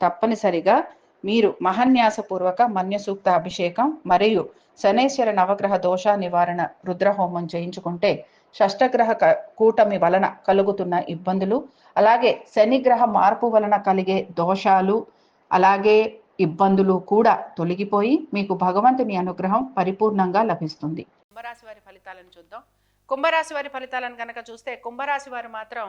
తప్పనిసరిగా మీరు మహన్యాసపూర్వక మన్యసూక్త అభిషేకం మరియు శనేశ్వర నవగ్రహ దోష నివారణ రుద్రహోమం చేయించుకుంటే షష్టగ్రహ కూటమి వలన కలుగుతున్న ఇబ్బందులు అలాగే శనిగ్రహ మార్పు వలన కలిగే దోషాలు అలాగే ఇబ్బందులు కూడా తొలగిపోయి మీకు భగవంతుని అనుగ్రహం పరిపూర్ణంగా లభిస్తుంది. కుంభరాశి వారి ఫలితాలను చూద్దాం. కుంభరాశి వారి ఫలితాలను కనుక చూస్తే కుంభరాశి వారు మాత్రం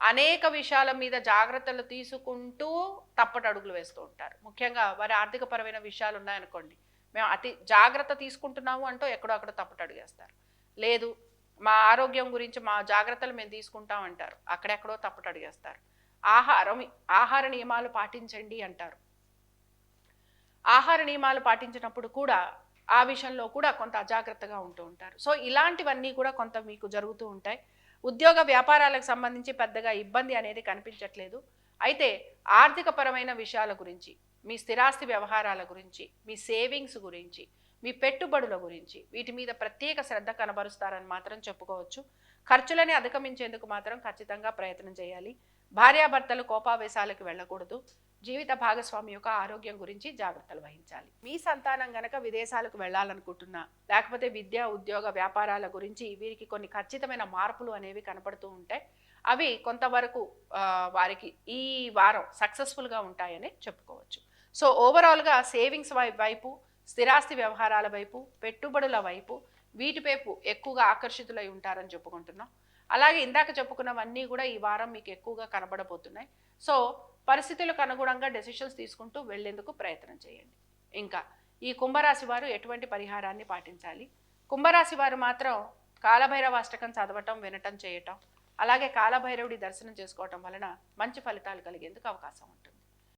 అనేక విషయాల మీద జాగ్రత్తలు తీసుకుంటూ తప్పటడుగులు వేస్తూ ఉంటారు. ముఖ్యంగా వారి ఆర్థికపరమైన విషయాలు ఉన్నాయనుకోండి. మేము అతి జాగ్రత్త తీసుకుంటున్నాము అంటూ ఎక్కడో అక్కడ తప్పటి అడుగేస్తారు. లేదు మా ఆరోగ్యం గురించి మా జాగ్రత్తలు మేము తీసుకుంటాం అంటారు. అక్కడెక్కడో తప్పటడుగేస్తారు ఆహారం ఆహార నియమాలు పాటించండి అంటారు. ఆహార నియమాలు పాటించినప్పుడు కూడా ఆ విషయంలో కూడా కొంత అజాగ్రత్తగా ఉంటూ ఉంటారు. సో ఇలాంటివన్నీ కూడా కొంత మీకు జరుగుతూ ఉంటాయి. ఉద్యోగ వ్యాపారాలకు సంబంధించి పెద్దగా ఇబ్బంది అనేది కనిపించట్లేదు. అయితే ఆర్థిక పరమైన విషయాల గురించి మీ స్థిరాస్తి వ్యవహారాల గురించి మీ సేవింగ్స్ గురించి మీ పెట్టుబడుల గురించి వీటి మీద ప్రత్యేక శ్రద్ధ కనబరుస్తారని మాత్రం చెప్పుకోవచ్చు. ఖర్చులని అధిగమించేందుకు మాత్రం ఖచ్చితంగా ప్రయత్నం చేయాలి. భార్యాభర్తలు కోపావేశాలకు వెళ్ళకూడదు. జీవిత భాగస్వామి యొక్క ఆరోగ్యం గురించి జాగ్రత్తలు వహించాలి. మీ సంతానం గనక విదేశాలకు వెళ్ళాలనుకుంటున్నా లేకపోతే విద్య ఉద్యోగ వ్యాపారాల గురించి వీరికి కొన్ని ఖచ్చితమైన మార్పులు అనేవి కనపడుతూ ఉంటాయి అవి కొంతవరకు వారికి ఈ వారం సక్సెస్ఫుల్గా ఉంటాయని చెప్పుకోవచ్చు. సో ఓవరాల్గా సేవింగ్స్ వై వైపు స్థిరాస్తి వ్యవహారాల వైపు పెట్టుబడుల వైపు వీటి వైపు ఎక్కువగా ఆకర్షితులై ఉంటారని చెప్పుకుంటున్నాం. అలాగే ఇందాక చెప్పుకున్నవన్నీ కూడా ఈ వారం మీకు ఎక్కువగా కనబడబోతున్నాయి. సో పరిస్థితులకు అనుగుణంగా డెసిషన్స్ తీసుకుంటూ వెళ్ళేందుకు ప్రయత్నం చేయండి. ఇంకా ఈ కుంభరాశి వారు ఎటువంటి పరిహారాన్ని పాటించాలి? కుంభరాశి వారు మాత్రం కాలభైరవాష్టకం చదవటం వినటం చేయటం అలాగే కాలభైరవుడి దర్శనం చేసుకోవటం వలన మంచి ఫలితాలు కలిగేందుకు అవకాశం ఉంటుంది.